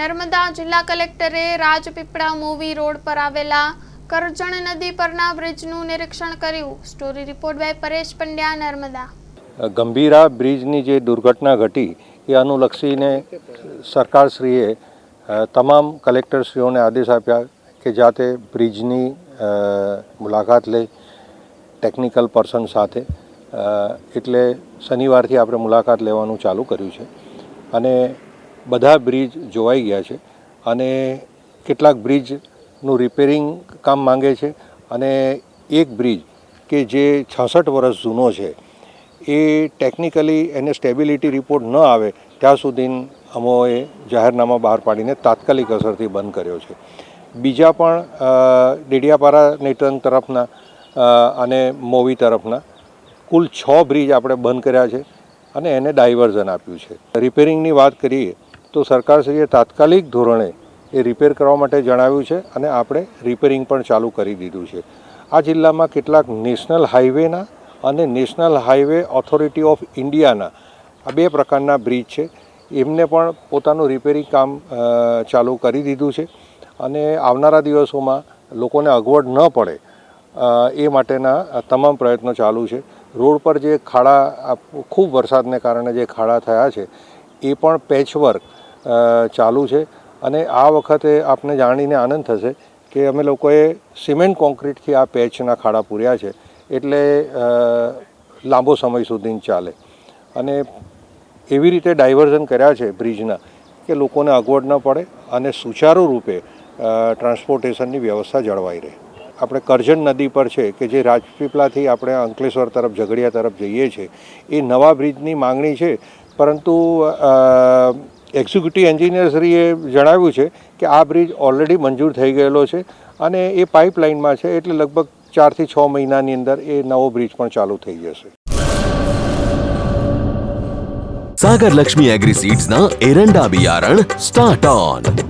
નર્મદા જિલ્લા કલેક્ટરે Rajpipla movie road પર આવેલા કરજણ નદી પરના બ્રિજનું નિરીક્ષણ કર્યું. Story report by Paresh Pandya, Narmada. Gambhira બ્રિજની જે દુર્ઘટના ઘટી, એ અનુલક્ષીને સરકારશ્રીએ તમામ કલેક્ટરશ્રીઓને આદેશ આપ્યા કે જાતે બ્રિજની મુલાકાત લઈ ટેકનિકલ પર્સન સાથે. એટલે શનિવારથી આપણે મુલાકાત લેવાનું ચાલુ કર્યું છે. અને બધા બ્રિજ જોવાઈ ગયા છે અને કેટલાક બ્રિજનું રિપેરિંગ કામ માંગે છે અને એક બ્રિજ કે જે છાસઠ વર્ષ જૂનો છે, એ ટેકનિકલી એને સ્ટેબિલિટી રિપોર્ટ ન આવે ત્યાં સુધી અમોએ જાહેરનામા બહાર પાડીને તાત્કાલિક અસરથી બંધ કર્યો છે. બીજા પણ ડેડિયાપારા ડેડિયાપાડા તરફના અને મોવી તરફના કુલ છ બ્રિજ આપણે બંધ કર્યા છે અને એને ડાયવર્ઝન આપ્યું છે. રિપેરિંગની વાત કરીએ તો સરકારશ્રીએ તાત્કાલિક ધોરણે એ રિપેર કરવા માટે જણાવ્યું છે અને આપણે રિપેરિંગ પણ ચાલુ કરી દીધું છે. આ જિલ્લામાં કેટલાક નેશનલ હાઈવેના અને નેશનલ હાઈવે ઓથોરિટી ઓફ ઇન્ડિયાના આ બે પ્રકારના બ્રિજ છે. એમને પણ પોતાનું રિપેરિંગ કામ ચાલુ કરી દીધું છે અને આવનારા દિવસોમાં લોકોને અગવડ ન પડે એ માટેના તમામ પ્રયત્નો ચાલુ છે. રોડ પર જે ખાડા ખૂબ વરસાદને કારણે જે ખાડા થયા છે એ પણ પેચવર્ક ચાલુ છે. અને આ વખતે આપને જાણીને આનંદ થશે કે અમે લોકોએ સિમેન્ટ કોન્ક્રીટથી આ પેચના ખાડા પૂર્યા છે. એટલે લાંબો સમય સુધી ચાલે. અને એવી રીતે ડાયવર્ઝન કર્યા છે બ્રિજના કે લોકોને અગવડ ન પડે અને સુચારુ રૂપે ટ્રાન્સપોર્ટેશનની વ્યવસ્થા જળવાઈ રહે. આપણે કરજણ નદી પર છે કે જે રાજપીપળાથી આપણે અંકલેશ્વર તરફ, ઝઘડિયા તરફ જઈએ છીએ એ નવા બ્રિજની માંગણી છે પરંતુ એક્ઝિક્યુટિવ એન્જિનિયરશ્રીએ જણાવ્યું છે કે આ બ્રિજ ઓલરેડી મંજૂર થઈ ગયેલો છે અને એ પાઇપલાઇનમાં છે એટલે લગભગ ચારથી છ મહિનાની અંદર એ નવો બ્રિજ પણ ચાલુ થઈ જશે. સાગર લક્ષ્મી એગ્રી સીડ્સના એરંડા બિયારણ સ્ટાર્ટ ઓન